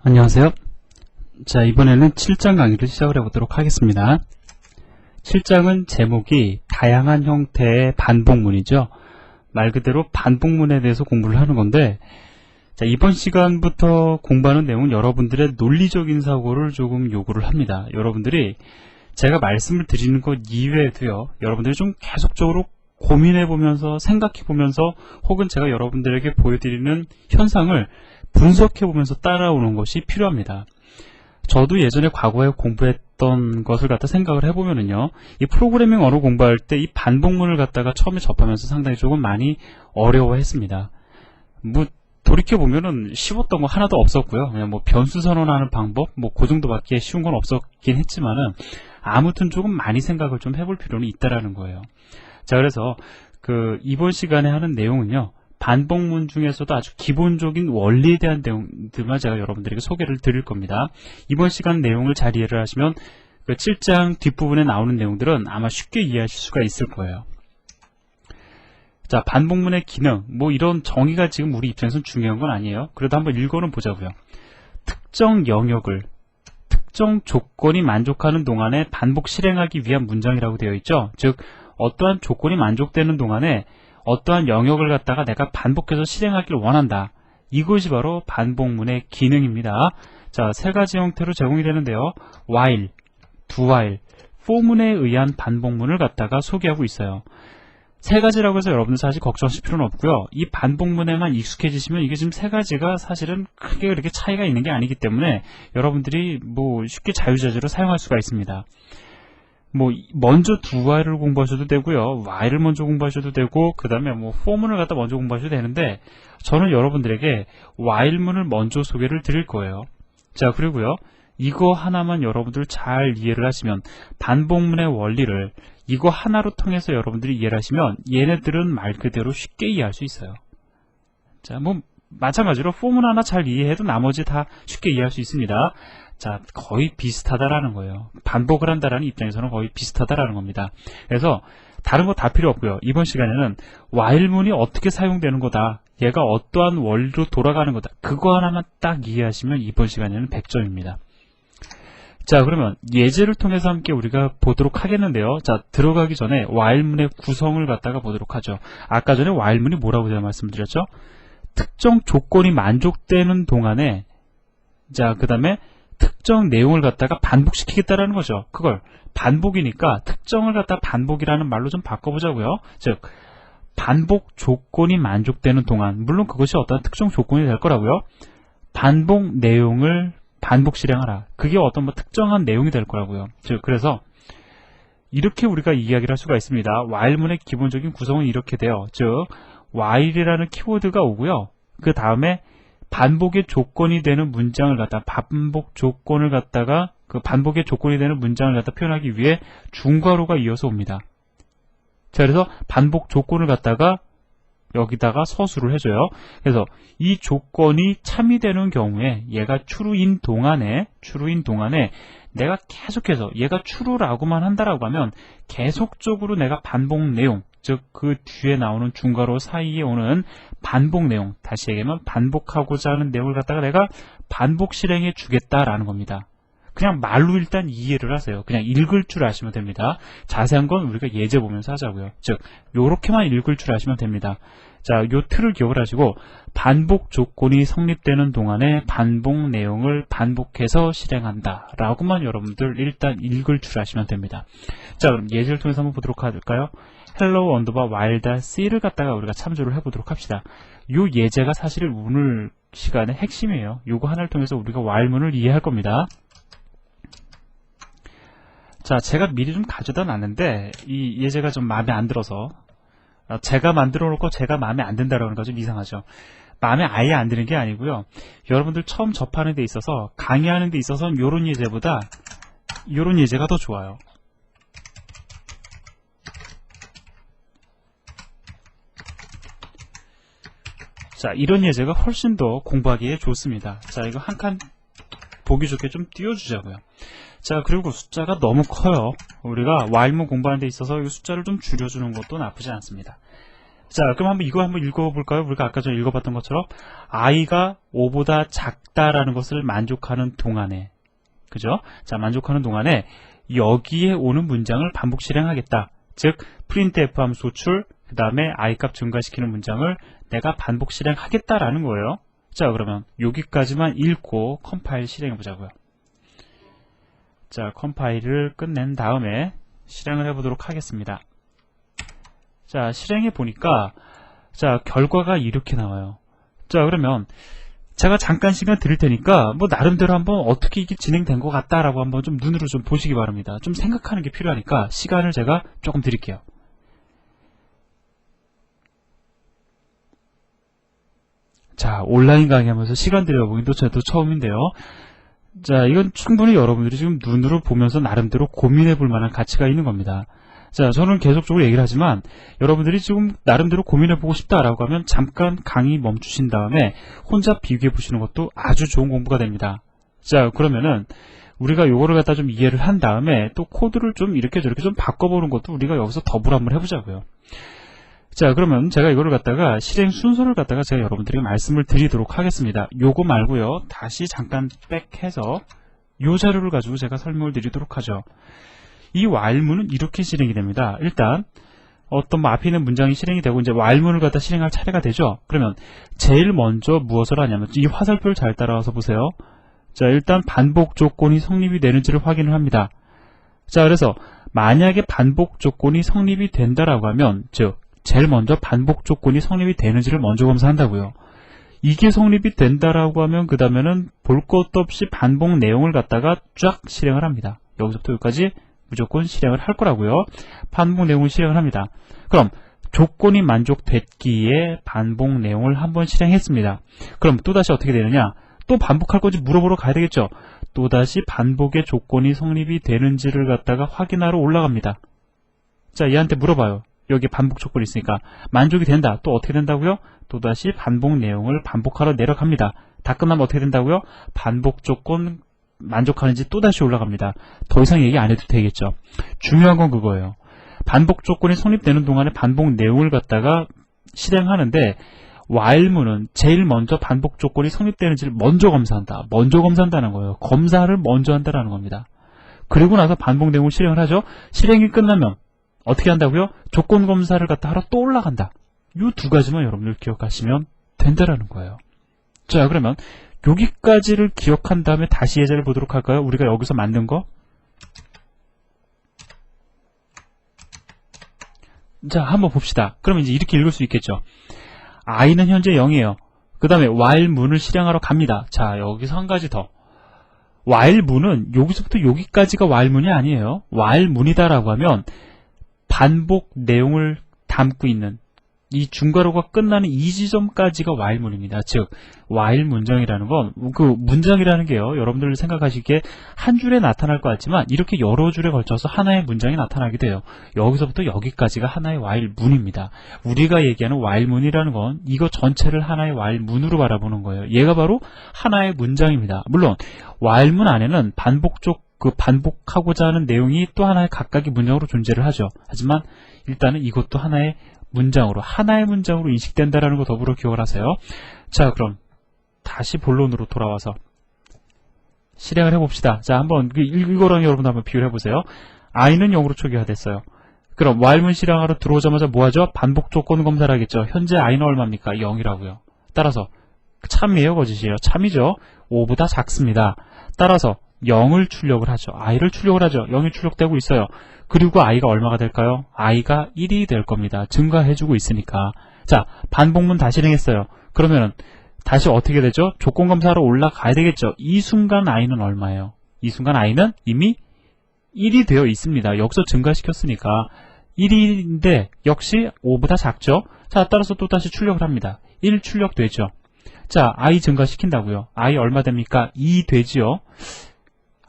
안녕하세요. 자, 이번에는 7장 강의를 시작을 해보도록 하겠습니다. 7장은 제목이 다양한 형태의 반복문이죠. 말 그대로 반복문에 대해서 공부를 하는 건데, 자, 이번 시간부터 공부하는 내용은 여러분들의 논리적인 사고를 조금 요구를 합니다. 여러분들이 제가 말씀을 드리는 것 이외에도요, 여러분들이 좀 계속적으로 고민해보면서, 생각해보면서, 혹은 제가 여러분들에게 보여드리는 현상을 분석해 보면서 따라오는 것이 필요합니다. 저도 예전에 과거에 공부했던 것을 갖다 생각을 해보면은요, 이 프로그래밍 언어 공부할 때 이 반복문을 갖다가 처음에 접하면서 상당히 조금 많이 어려워했습니다. 뭐, 돌이켜 보면은 쉬웠던 거 하나도 없었고요. 그냥 뭐 변수 선언하는 방법, 뭐 그 정도밖에 쉬운 건 없었긴 했지만은, 아무튼 조금 많이 생각을 좀 해볼 필요는 있다라는 거예요. 자, 그래서 그 이번 시간에 하는 내용은요, 반복문 중에서도 아주 기본적인 원리에 대한 내용들만 제가 여러분들에게 소개를 드릴 겁니다. 이번 시간 내용을 잘 이해를 하시면 그 7장 뒷부분에 나오는 내용들은 아마 쉽게 이해하실 수가 있을 거예요. 자, 반복문의 기능, 뭐 이런 정의가 지금 우리 입장에서는 중요한 건 아니에요. 그래도 한번 읽어는 보자고요. 특정 영역을 특정 조건이 만족하는 동안에 반복 실행하기 위한 문장이라고 되어 있죠. 즉, 어떠한 조건이 만족되는 동안에 어떠한 영역을 갖다가 내가 반복해서 실행하기를 원한다. 이것이 바로 반복문의 기능입니다. 자, 세 가지 형태로 제공이 되는데요. while, do while, for문에 의한 반복문을 갖다가 소개하고 있어요. 세 가지라고 해서 여러분들 사실 걱정하실 필요는 없고요. 이 반복문에만 익숙해지시면 이게 지금 세 가지가 사실은 크게 그렇게 차이가 있는 게 아니기 때문에 여러분들이 뭐 쉽게 자유자재로 사용할 수가 있습니다. 뭐 먼저 두 while을 공부하셔도 되고요. while을 먼저 공부하셔도 되고 그 다음에 뭐 for문을 갖다 먼저 공부하셔도 되는데 저는 여러분들에게 while문을 먼저 소개를 드릴 거예요. 자 그리고요. 이거 하나만 여러분들 잘 이해를 하시면 반복문의 원리를 이거 하나로 통해서 여러분들이 이해를 하시면 얘네들은 말 그대로 쉽게 이해할 수 있어요. 자, 뭐 마찬가지로 포문 하나 잘 이해해도 나머지 다 쉽게 이해할 수 있습니다. 자, 거의 비슷하다라는 거예요. 반복을 한다라는 입장에서는 거의 비슷하다라는 겁니다. 그래서 다른 거 다 필요 없고요. 이번 시간에는 while문이 어떻게 사용되는 거다. 얘가 어떠한 원리로 돌아가는 거다. 그거 하나만 딱 이해하시면 이번 시간에는 100점입니다. 자, 그러면 예제를 통해서 함께 우리가 보도록 하겠는데요. 자, 들어가기 전에 while문의 구성을 갖다가 보도록 하죠. 아까 전에 while문이 뭐라고 제가 말씀드렸죠? 특정 조건이 만족되는 동안에 자, 그 다음에 특정 내용을 갖다가 반복시키겠다라는 거죠. 그걸 반복이니까 특정을 갖다 반복이라는 말로 좀 바꿔보자고요. 즉 반복 조건이 만족되는 동안 물론 그것이 어떤 특정 조건이 될 거라고요. 반복 내용을 반복 실행하라. 그게 어떤 뭐 특정한 내용이 될 거라고요. 즉 그래서 이렇게 우리가 이야기를 할 수가 있습니다. while문의 기본적인 구성은 이렇게 돼요. 즉 while이라는 키워드가 오고요. 그 다음에 반복의 조건이 되는 문장을 갖다 반복 조건을 갖다가 그 반복의 조건이 되는 문장을 갖다 표현하기 위해 중괄호가 이어서 옵니다. 자, 그래서 반복 조건을 갖다가 여기다가 서술을 해줘요. 그래서 이 조건이 참이 되는 경우에 얘가 true인 동안에 true인 동안에 내가 계속해서 얘가 true라고만 한다라고 하면 계속적으로 내가 반복 내용 즉 그 뒤에 나오는 중괄호 사이에 오는 반복 내용 다시 얘기하면 반복하고자 하는 내용을 갖다가 내가 반복 실행해 주겠다라는 겁니다. 그냥 말로 일단 이해를 하세요. 그냥 읽을 줄 아시면 됩니다. 자세한 건 우리가 예제 보면서 하자고요. 즉 요렇게만 읽을 줄 아시면 됩니다. 자, 요 틀을 기억을 하시고 반복 조건이 성립되는 동안에 반복 내용을 반복해서 실행한다. 라고만 여러분들 일단 읽을 줄 아시면 됩니다. 자, 그럼 예제를 통해서 한번 보도록 할까요? Hello 언더바 while c를 갖다가 우리가 참조를 해보도록 합시다. 요 예제가 사실 오늘 시간의 핵심이에요. 요거 하나를 통해서 우리가 while문을 이해할 겁니다. 자, 제가 미리 좀 가져다 놨는데 이 예제가 좀 마음에 안 들어서 아, 제가 만들어 놓고 제가 마음에 안 든다라는 거 좀 이상하죠. 마음에 아예 안 드는 게 아니고요. 여러분들 처음 접하는 데 있어서 강의하는 데 있어서는 요런 예제보다 요런 예제가 더 좋아요. 자, 이런 예제가 훨씬 더 공부하기에 좋습니다. 자, 이거 한 칸 보기 좋게 좀 띄워주자고요. 자, 그리고 숫자가 너무 커요. 우리가 while문 공부하는 데 있어서 이 숫자를 좀 줄여주는 것도 나쁘지 않습니다. 자, 그럼 한번 이거 한번 읽어볼까요? 우리가 아까 전에 읽어봤던 것처럼 i가 5보다 작다라는 것을 만족하는 동안에 그죠? 자, 만족하는 동안에 여기에 오는 문장을 반복 실행하겠다. 즉, printf 함 소출, 그 다음에 i 값 증가시키는 문장을 내가 반복 실행하겠다라는 거예요. 자, 그러면 여기까지만 읽고 컴파일 실행해 보자고요. 자, 컴파일을 끝낸 다음에 실행을 해보도록 하겠습니다. 자, 실행해 보니까 자, 결과가 이렇게 나와요. 자, 그러면 제가 잠깐 시간 드릴 테니까 뭐 나름대로 한번 어떻게 이게 진행된 것 같다라고 한번 좀 눈으로 좀 보시기 바랍니다. 좀 생각하는 게 필요하니까 시간을 제가 조금 드릴게요. 자, 온라인 강의하면서 시간 들여보기도 저도 처음인데요. 자, 이건 충분히 여러분들이 지금 눈으로 보면서 나름대로 고민해 볼 만한 가치가 있는 겁니다. 자, 저는 계속적으로 얘기를 하지만 여러분들이 지금 나름대로 고민해 보고 싶다라고 하면 잠깐 강의 멈추신 다음에 혼자 비교해 보시는 것도 아주 좋은 공부가 됩니다. 자, 그러면은 우리가 요거를 갖다 좀 이해를 한 다음에 또 코드를 좀 이렇게 저렇게 좀 바꿔보는 것도 우리가 여기서 더불어 한번 해보자고요. 자, 그러면 제가 이거를 갖다가 실행 순서를 갖다가 제가 여러분들에게 말씀을 드리도록 하겠습니다. 요거 말고요. 다시 잠깐 백해서 요 자료를 가지고 제가 설명을 드리도록 하죠. 이 while문은 이렇게 실행이 됩니다. 일단 어떤 뭐 앞에 있는 문장이 실행이 되고 이제 while문을 갖다 실행할 차례가 되죠. 그러면 제일 먼저 무엇을 하냐면 이 화살표를 잘 따라와서 보세요. 자, 일단 반복 조건이 성립이 되는지를 확인을 합니다. 자, 그래서 만약에 반복 조건이 성립이 된다라고 하면 즉 제일 먼저 반복 조건이 성립이 되는지를 먼저 검사한다고요. 이게 성립이 된다라고 하면 그 다음에는 볼 것도 없이 반복 내용을 갖다가 쫙 실행을 합니다. 여기서부터 여기까지 무조건 실행을 할 거라고요. 반복 내용을 실행을 합니다. 그럼 조건이 만족됐기에 반복 내용을 한번 실행했습니다. 그럼 또다시 어떻게 되느냐? 또 반복할 건지 물어보러 가야 되겠죠. 또다시 반복의 조건이 성립이 되는지를 갖다가 확인하러 올라갑니다. 자, 얘한테 물어봐요. 여기 반복 조건이 있으니까 만족이 된다. 또 어떻게 된다고요? 또다시 반복 내용을 반복하러 내려갑니다. 다 끝나면 어떻게 된다고요? 반복 조건 만족하는지 또다시 올라갑니다. 더 이상 얘기 안 해도 되겠죠. 중요한 건 그거예요. 반복 조건이 성립되는 동안에 반복 내용을 갖다가 실행하는데 while문은 제일 먼저 반복 조건이 성립되는지를 먼저 검사한다. 먼저 검사한다는 거예요. 검사를 먼저 한다는 겁니다. 그리고 나서 반복 내용을 실행을 하죠. 실행이 끝나면 어떻게 한다고요? 조건 검사를 갖다 하러 또 올라간다. 이 두 가지만 여러분들 기억하시면 된다라는 거예요. 자, 그러면 여기까지를 기억한 다음에 다시 예제를 보도록 할까요? 우리가 여기서 만든 거. 자, 한번 봅시다. 그러면 이제 이렇게 읽을 수 있겠죠. i는 현재 0이에요. 그 다음에 while 문을 실행하러 갑니다. 자, 여기서 한 가지 더. while 문은 여기서부터 여기까지가 while 문이 아니에요. while 문이다라고 하면 반복 내용을 담고 있는 이 중괄호가 끝나는 이 지점까지가 while문입니다. 즉 while 문장이라는 건 그 문장이라는 게요. 여러분들 생각하시기에 한 줄에 나타날 것 같지만 이렇게 여러 줄에 걸쳐서 하나의 문장이 나타나게 돼요. 여기서부터 여기까지가 하나의 while 문입니다. 우리가 얘기하는 while 문이라는 건 이거 전체를 하나의 while 문으로 바라보는 거예요. 얘가 바로 하나의 문장입니다. 물론 while 문 안에는 반복 적 그 반복하고자 하는 내용이 또 하나의 각각의 문장으로 존재를 하죠. 하지만 일단은 이것도 하나의 문장으로 하나의 문장으로 인식된다라는 거 더불어 기억을 하세요. 자, 그럼 다시 본론으로 돌아와서 실행을 해봅시다. 자, 한번 그 이거랑 여러분도 한번 비교를 해보세요. i는 0으로 초기화 됐어요. 그럼 while문 실행하러 들어오자마자 뭐하죠? 반복 조건 검사를 하겠죠. 현재 i는 얼마입니까? 0이라고요. 따라서 참이에요, 거짓이에요? 참이죠. 5보다 작습니다. 따라서 0을 출력을 하죠. i를 출력을 하죠. 0이 출력되고 있어요. 그리고 i가 얼마가 될까요? i가 1이 될 겁니다. 증가해주고 있으니까. 자, 반복문 다시 실행했어요. 그러면은 다시 어떻게 되죠? 조건 검사로 올라가야 되겠죠. 이 순간 i는 얼마예요? 이 순간 i는 이미 1이 되어 있습니다. 여기서 증가시켰으니까 1인데 역시 5보다 작죠? 자, 따라서 또 다시 출력을 합니다. 1 출력되죠. 자, i 증가시킨다고요. i 얼마 됩니까? 2 되지요.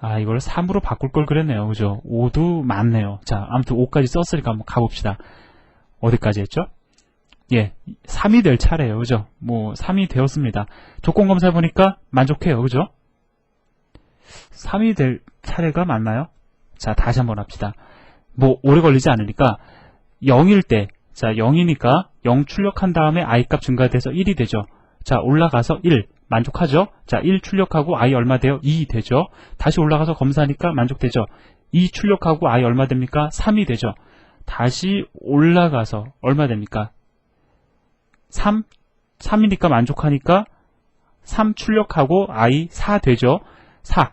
아, 이걸 3으로 바꿀 걸 그랬네요. 그죠? 5도 많네요. 자, 아무튼 5까지 썼으니까 한번 가봅시다. 어디까지 했죠? 예, 3이 될 차례예요. 그죠? 뭐, 3이 되었습니다. 조건 검사 해보니까 만족해요. 그죠? 3이 될 차례가 맞나요? 자, 다시 한번 합시다. 뭐, 오래 걸리지 않으니까 0일 때, 자, 0이니까 0 출력한 다음에 i 값 증가돼서 1이 되죠. 자, 올라가서 1. 만족하죠? 자, 1 출력하고 i 얼마 돼요? 2 되죠? 다시 올라가서 검사하니까 만족되죠? 2 출력하고 i 얼마 됩니까? 3이 되죠? 다시 올라가서 얼마 됩니까? 3? 3이니까 만족하니까 3 출력하고 i 4 되죠? 4.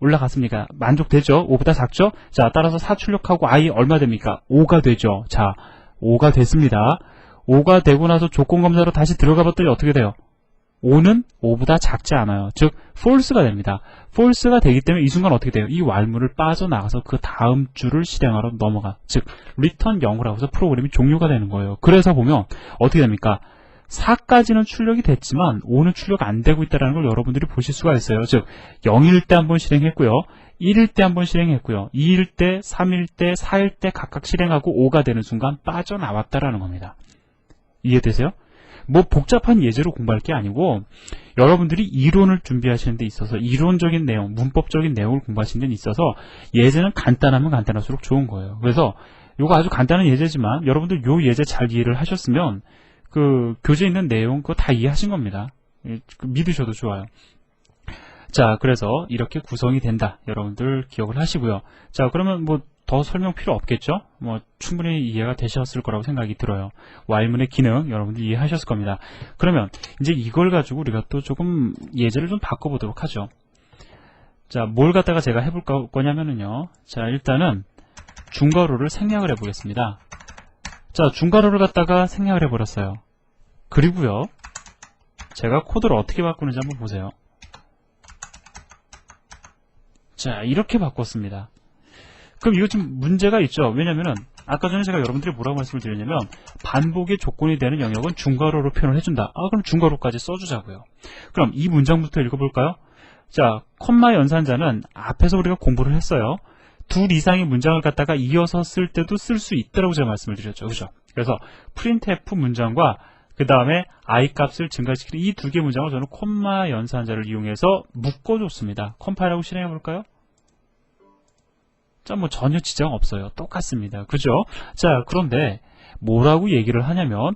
올라갔습니까? 만족되죠? 5보다 작죠? 자, 따라서 4 출력하고 i 얼마 됩니까? 5가 되죠? 자, 5가 됐습니다. 5가 되고 나서 조건 검사로 다시 들어가 봤더니 어떻게 돼요? 5는 5보다 작지 않아요. 즉, false가 됩니다. false가 되기 때문에 이 순간 어떻게 돼요? 이 왈문을 빠져나가서 그 다음 줄을 실행하러 넘어가. 즉, return 0을 하고서 프로그램이 종료가 되는 거예요. 그래서 보면 어떻게 됩니까? 4까지는 출력이 됐지만 5는 출력 안 되고 있다는 걸 여러분들이 보실 수가 있어요. 즉 0일 때 한 번 실행했고요. 1일 때 한 번 실행했고요. 2일 때, 3일 때, 4일 때 각각 실행하고 5가 되는 순간 빠져나왔다라는 겁니다. 이해되세요? 뭐 복잡한 예제로 공부할 게 아니고 여러분들이 이론을 준비하시는 데 있어서 이론적인 내용, 문법적인 내용을 공부하시는 데 있어서 예제는 간단하면 간단할수록 좋은 거예요. 그래서 이거 아주 간단한 예제지만 여러분들 요 예제 잘 이해를 하셨으면 그 교재에 있는 내용 그거 다 이해하신 겁니다. 예, 그 믿으셔도 좋아요. 자, 그래서 이렇게 구성이 된다. 여러분들 기억을 하시고요. 자, 그러면 뭐 더 설명 필요 없겠죠? 뭐 충분히 이해가 되셨을 거라고 생각이 들어요. 와일문의 기능 여러분들 이해하셨을 겁니다. 그러면 이제 이걸 가지고 우리가 또 조금 예제를 좀 바꿔보도록 하죠. 자, 뭘 갖다가 제가 해볼 거- 거냐면은요. 자, 일단은 중괄호를 생략을 해보겠습니다. 자, 중괄호를 갖다가 생략을 해버렸어요. 그리고요, 제가 코드를 어떻게 바꾸는지 한번 보세요. 자, 이렇게 바꿨습니다. 그럼 이거 좀 문제가 있죠. 왜냐면은, 아까 전에 제가 여러분들이 뭐라고 말씀을 드렸냐면, 반복의 조건이 되는 영역은 중괄호로 표현을 해준다. 아, 그럼 중괄호까지 써주자고요. 그럼 이 문장부터 읽어볼까요? 자, 콤마 연산자는 앞에서 우리가 공부를 했어요. 둘 이상의 문장을 갖다가 이어서 쓸 때도 쓸 수 있다라고 제가 말씀을 드렸죠. 그죠? 그래서 printf 문장과 그 다음에 i 값을 증가시키는 이 두 개 문장을 저는 콤마 연산자를 이용해서 묶어줬습니다. 컴파일하고 실행해 볼까요? 자, 뭐 전혀 지장 없어요. 똑같습니다. 그죠? 자, 그런데 뭐라고 얘기를 하냐면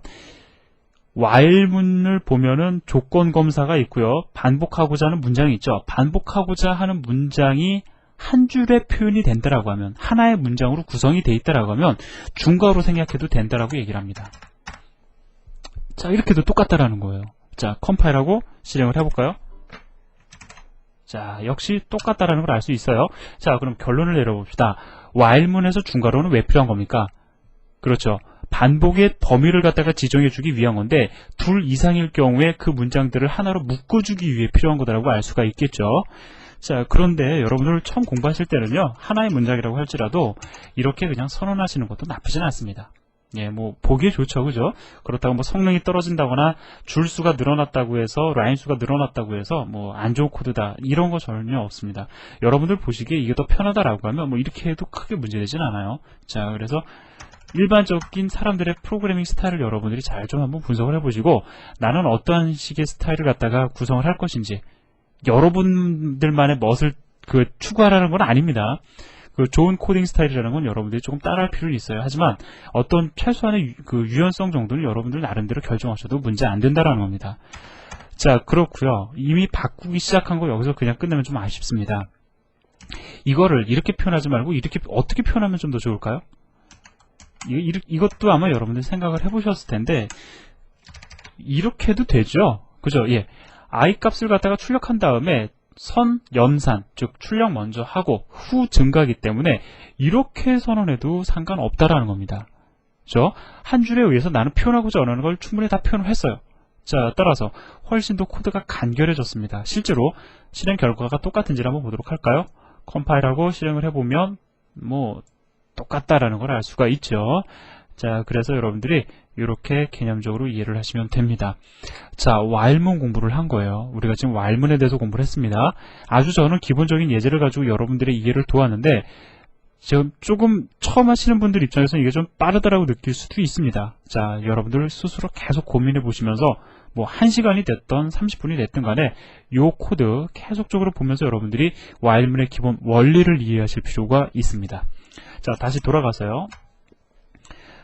while문을 보면은 조건 검사가 있고요. 반복하고자 하는 문장이 있죠. 반복하고자 하는 문장이 한 줄의 표현이 된다라고 하면 하나의 문장으로 구성이 돼 있다라고 하면 중괄호 생략해도 된다라고 얘기를 합니다. 자 이렇게도 똑같다라는 거예요. 자 컴파일하고 실행을 해볼까요? 자 역시 똑같다라는 걸 알 수 있어요. 자 그럼 결론을 내려봅시다. while문에서 중괄호는 왜 필요한 겁니까? 그렇죠. 반복의 범위를 갖다가 지정해주기 위한 건데 둘 이상일 경우에 그 문장들을 하나로 묶어주기 위해 필요한 거다라고 알 수가 있겠죠. 자, 그런데 여러분들 처음 공부하실 때는요, 하나의 문장이라고 할지라도 이렇게 그냥 선언하시는 것도 나쁘진 않습니다. 예, 뭐, 보기에 좋죠, 그죠? 그렇다고 뭐 성능이 떨어진다거나 줄 수가 늘어났다고 해서, 라인 수가 늘어났다고 해서, 뭐, 안 좋은 코드다. 이런 거 전혀 없습니다. 여러분들 보시기에 이게 더 편하다라고 하면, 뭐, 이렇게 해도 크게 문제되진 않아요. 자, 그래서, 일반적인 사람들의 프로그래밍 스타일을 여러분들이 잘 좀 한번 분석을 해보시고, 나는 어떠한 식의 스타일을 갖다가 구성을 할 것인지, 여러분들만의 멋을 그 추구하라는 건 아닙니다. 그 좋은 코딩 스타일이라는 건 여러분들이 조금 따라할 필요는 있어요. 하지만 어떤 최소한의 유- 그 유연성 정도는 여러분들 나름대로 결정하셔도 문제 안 된다라는 겁니다. 자, 그렇고요. 이미 바꾸기 시작한 거 여기서 그냥 끝내면 좀 아쉽습니다. 이거를 이렇게 표현하지 말고 이렇게 어떻게 표현하면 좀 더 좋을까요? 이, 것도 아마 여러분들 생각을 해보셨을 텐데 이렇게 해도 되죠. 그죠? 예. i 값을 갖다가 출력한 다음에 선 연산, 즉 출력 먼저 하고 후 증가하기 때문에 이렇게 선언해도 상관없다라는 겁니다. 그죠? 한 줄에 의해서 나는 표현하고자 원하는 걸 충분히 다 표현을 했어요. 자, 따라서 훨씬 더 코드가 간결해졌습니다. 실제로 실행 결과가 똑같은지를 한번 보도록 할까요? 컴파일하고 실행을 해보면 뭐 똑같다라는 걸 알 수가 있죠. 자, 그래서 여러분들이 이렇게 개념적으로 이해를 하시면 됩니다. 자, while문 공부를 한 거예요. 우리가 지금 while문에 대해서 공부를 했습니다. 아주 저는 기본적인 예제를 가지고 여러분들의 이해를 도왔는데 지금 조금 처음 하시는 분들 입장에서는 이게 좀 빠르다라고 느낄 수도 있습니다. 자, 여러분들 스스로 계속 고민해 보시면서 뭐 1시간이 됐던 30분이 됐든 간에 요 코드 계속적으로 보면서 여러분들이 while문의 기본 원리를 이해하실 필요가 있습니다. 자, 다시 돌아가서요.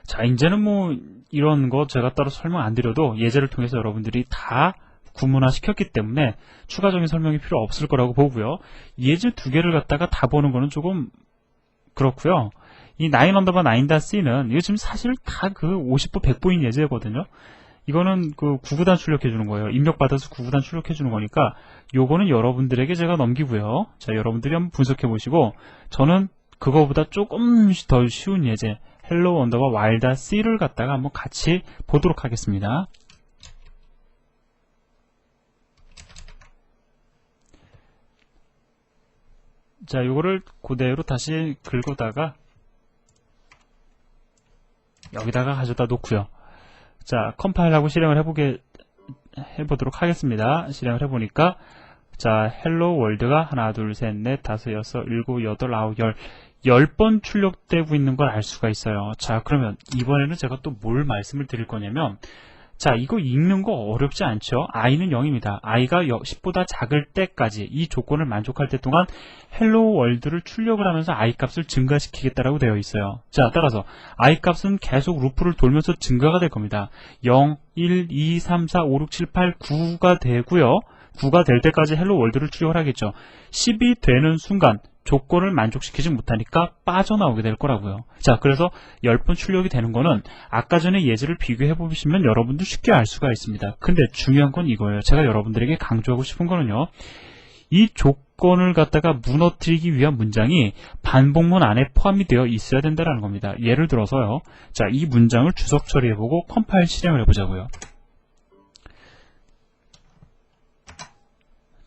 자, 이제는 뭐 이런 거 제가 따로 설명 안 드려도 예제를 통해서 여러분들이 다 구문화 시켰기 때문에 추가적인 설명이 필요 없을 거라고 보고요. 예제 두 개를 갖다가 다 보는 거는 조금 그렇고요. 이 9 언더바 9-C는 이거 지금 사실 다 그 50보 100보인 예제거든요. 이거는 그 구구단 출력해 주는 거예요. 입력받아서 구구단 출력해 주는 거니까 요거는 여러분들에게 제가 넘기고요. 자, 여러분들이 한번 분석해 보시고 저는 그거보다 조금씩 더 쉬운 예제 헬로 언더바 와일다 C를 갖다가 한번 같이 보도록 하겠습니다. 자, 요거를 그대로 다시 긁어다가 여기다가 가져다 놓고요. 자, 컴파일하고 실행을 해보게 해보도록 하겠습니다. 실행을 해보니까 자, 헬로 월드가 하나, 둘, 셋, 넷, 다섯, 여섯, 일곱, 여덟, 아홉, 열, 열번 출력되고 있는 걸 알 수가 있어요. 자, 그러면 이번에는 제가 또 뭘 말씀을 드릴 거냐면 자, 이거 읽는 거 어렵지 않죠? i는 0입니다. i가 10보다 작을 때까지 이 조건을 만족할 때 동안 헬로 월드를 출력을 하면서 i 값을 증가시키겠다라고 되어 있어요. 자, 따라서 i 값은 계속 루프를 돌면서 증가가 될 겁니다. 0, 1, 2, 3, 4, 5, 6, 7, 8, 9가 되고요. 9가 될 때까지 헬로 월드를 출력을 하겠죠. 10이 되는 순간 조건을 만족시키지 못하니까 빠져나오게 될 거라고요. 자, 그래서 10번 출력이 되는 거는 아까 전에 예제를 비교해 보시면 여러분들 쉽게 알 수가 있습니다. 근데 중요한 건 이거예요. 제가 여러분들에게 강조하고 싶은 거는요. 이 조건을 갖다가 무너뜨리기 위한 문장이 반복문 안에 포함이 되어 있어야 된다는 겁니다. 예를 들어서요. 자, 이 문장을 주석 처리해보고 컴파일 실행을 해보자고요.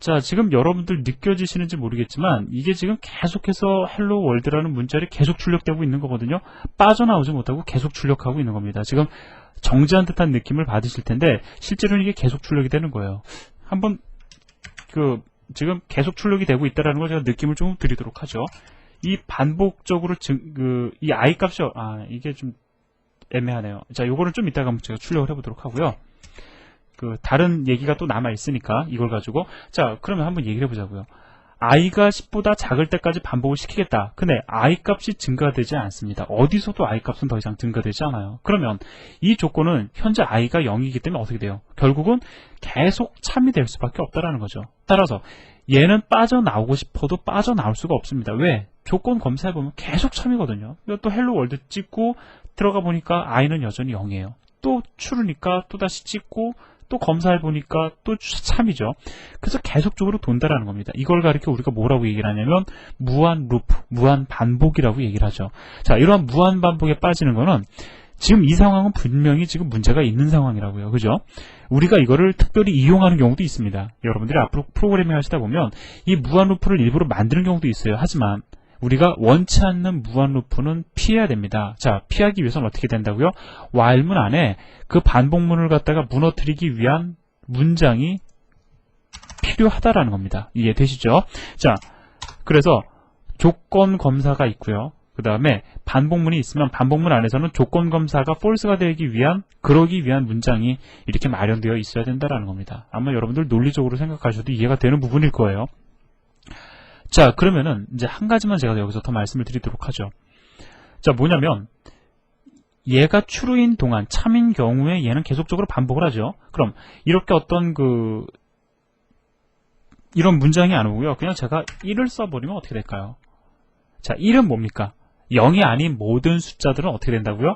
자, 지금 여러분들 느껴지시는지 모르겠지만 이게 지금 계속해서 헬로 월드라는 문자를 계속 출력되고 있는 거거든요. 빠져나오지 못하고 계속 출력하고 있는 겁니다. 지금 정지한 듯한 느낌을 받으실 텐데 실제로는 이게 계속 출력이 되는 거예요. 한번 그 지금 계속 출력이 되고 있다라는 걸 제가 느낌을 좀 드리도록 하죠. 이 반복적으로 증, 그, 이 i 값이, 아, 이게 좀 애매하네요. 자, 요거를 좀 이따가 한번 제가 출력을 해보도록 하고요. 그 다른 얘기가 또 남아 있으니까 이걸 가지고 자 그러면 한번 얘기를 해보자고요. i가 10보다 작을 때까지 반복을 시키겠다. 근데 i 값이 증가되지 않습니다. 어디서도 i 값은 더 이상 증가되지 않아요. 그러면 이 조건은 현재 i가 0이기 때문에 어떻게 돼요? 결국은 계속 참이 될 수밖에 없다라는 거죠. 따라서 얘는 빠져나오고 싶어도 빠져나올 수가 없습니다. 왜? 조건 검사해보면 계속 참이거든요. 또 헬로 월드 찍고 들어가 보니까 i는 여전히 0이에요. 또 추르니까 또다시 찍고 또 검사해 보니까 또 참이죠. 그래서 계속적으로 돈다라는 겁니다. 이걸 가리켜 우리가 뭐라고 얘기를 하냐면 무한 루프, 무한 반복이라고 얘기를 하죠. 자, 이러한 무한 반복에 빠지는 거는 지금 이 상황은 분명히 지금 문제가 있는 상황이라고요. 그죠? 우리가 이거를 특별히 이용하는 경우도 있습니다. 여러분들이 앞으로 프로그래밍 하시다 보면 이 무한 루프를 일부러 만드는 경우도 있어요. 하지만 우리가 원치 않는 무한 루프는 피해야 됩니다. 자, 피하기 위해서는 어떻게 된다고요? while문 안에 그 반복문을 갖다가 무너뜨리기 위한 문장이 필요하다라는 겁니다. 이해되시죠? 자, 그래서 조건 검사가 있고요. 그 다음에 반복문이 있으면 반복문 안에서는 조건 검사가 false가 되기 위한 그러기 위한 문장이 이렇게 마련되어 있어야 된다라는 겁니다. 아마 여러분들 논리적으로 생각하셔도 이해가 되는 부분일 거예요. 자, 그러면은 이제 한 가지만 제가 여기서 더 말씀을 드리도록 하죠. 자, 뭐냐면 얘가 true인 동안 참인 경우에 얘는 계속적으로 반복을 하죠. 그럼 이렇게 어떤 그 이런 문장이 안 오고요. 그냥 제가 1을 써버리면 어떻게 될까요? 자, 1은 뭡니까? 0이 아닌 모든 숫자들은 어떻게 된다고요?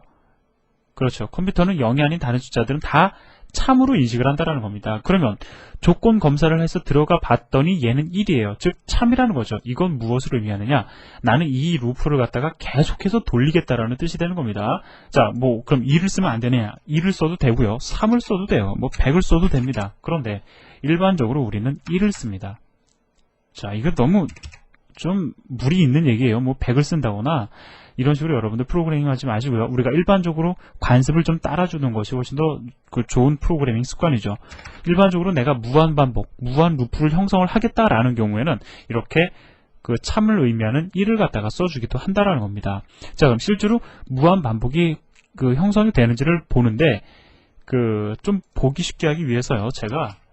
그렇죠. 컴퓨터는 0이 아닌 다른 숫자들은 다 참으로 인식을 한다는 겁니다. 그러면 조건 검사를 해서 들어가 봤더니 얘는 1이에요. 즉 참이라는 거죠. 이건 무엇을 의미하느냐? 나는 이 루프를 갖다가 계속해서 돌리겠다라는 뜻이 되는 겁니다. 자, 뭐 그럼 2를 쓰면 안 되느냐? 2를 써도 되고요. 3을 써도 돼요. 뭐 100을 써도 됩니다. 그런데 일반적으로 우리는 1을 씁니다. 자, 이거 너무 좀 무리 있는 얘기예요. 뭐 100을 쓴다거나 이런 식으로 여러분들 프로그래밍 하지 마시고요. 우리가 일반적으로 관습을 좀 따라주는 것이 훨씬 더 그 좋은 프로그래밍 습관이죠. 일반적으로 내가 무한 반복, 무한 루프를 형성을 하겠다라는 경우에는 이렇게 그 참을 의미하는 1을 갖다가 써주기도 한다라는 겁니다. 자, 그럼 실제로 무한 반복이 그 형성이 되는지를 보는데 그 좀 보기 쉽게 하기 위해서요. 제가 그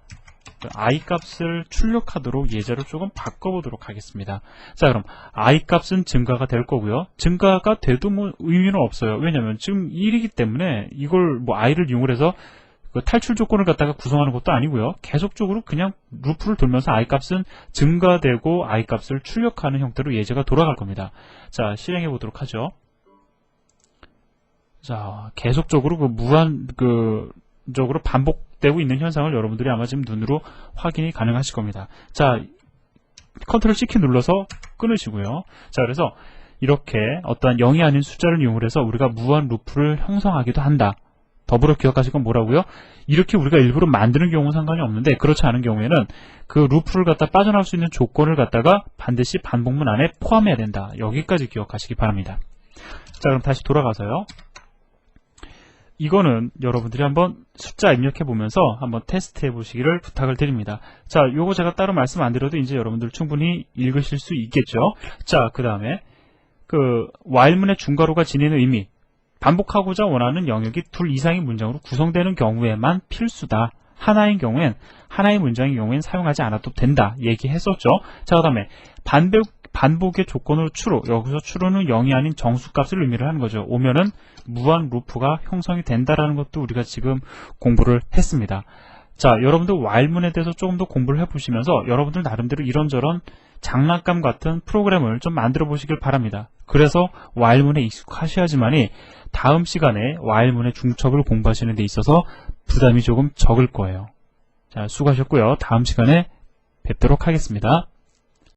i 값을 출력하도록 예제를 조금 바꿔보도록 하겠습니다. 자, 그럼 i 값은 증가가 될 거고요. 증가가 돼도 뭐 의미는 없어요. 왜냐면 지금 1이기 때문에 이걸 뭐 i를 이용해서 그 탈출 조건을 갖다가 구성하는 것도 아니고요. 계속적으로 그냥 루프를 돌면서 i 값은 증가되고 i 값을 출력하는 형태로 예제가 돌아갈 겁니다. 자, 실행해 보도록 하죠. 자, 계속적으로 그 무한 그 적으로 반복 되고 있는 현상을 여러분들이 아마 지금 눈으로 확인이 가능하실 겁니다. 자, 컨트롤 C 키 눌러서 끊으시고요. 자, 그래서 이렇게 어떠한 0이 아닌 숫자를 이용을 해서 우리가 무한 루프를 형성하기도 한다. 더불어 기억하실 건 뭐라고요? 이렇게 우리가 일부러 만드는 경우는 상관이 없는데 그렇지 않은 경우에는 그 루프를 갖다 빠져나올 수 있는 조건을 갖다가 반드시 반복문 안에 포함해야 된다. 여기까지 기억하시기 바랍니다. 자, 그럼 다시 돌아가서요. 이거는 여러분들이 한번 숫자 입력해 보면서 한번 테스트 해 보시기를 부탁을 드립니다. 자, 요거 제가 따로 말씀 안 드려도 이제 여러분들 충분히 읽으실 수 있겠죠. 자, 그 다음에 그 while문의 중괄호가 지니는 의미 반복하고자 원하는 영역이 둘 이상의 문장으로 구성되는 경우에만 필수다. 하나인 경우엔 하나의 문장의 경우엔 사용하지 않아도 된다 얘기했었죠. 자, 그 다음에 반복 반복의 조건으로 true 여기서 true는 0이 아닌 정수값을 의미를 하는 거죠. 오면은 무한 루프가 형성이 된다라는 것도 우리가 지금 공부를 했습니다. 자, 여러분들 while문에 대해서 조금 더 공부를 해 보시면서 여러분들 나름대로 이런저런 장난감 같은 프로그램을 좀 만들어 보시길 바랍니다. 그래서 while문에 익숙하셔야지만이 다음 시간에 while문의 중첩을 공부하시는 데 있어서 부담이 조금 적을 거예요. 자, 수고하셨고요. 다음 시간에 뵙도록 하겠습니다.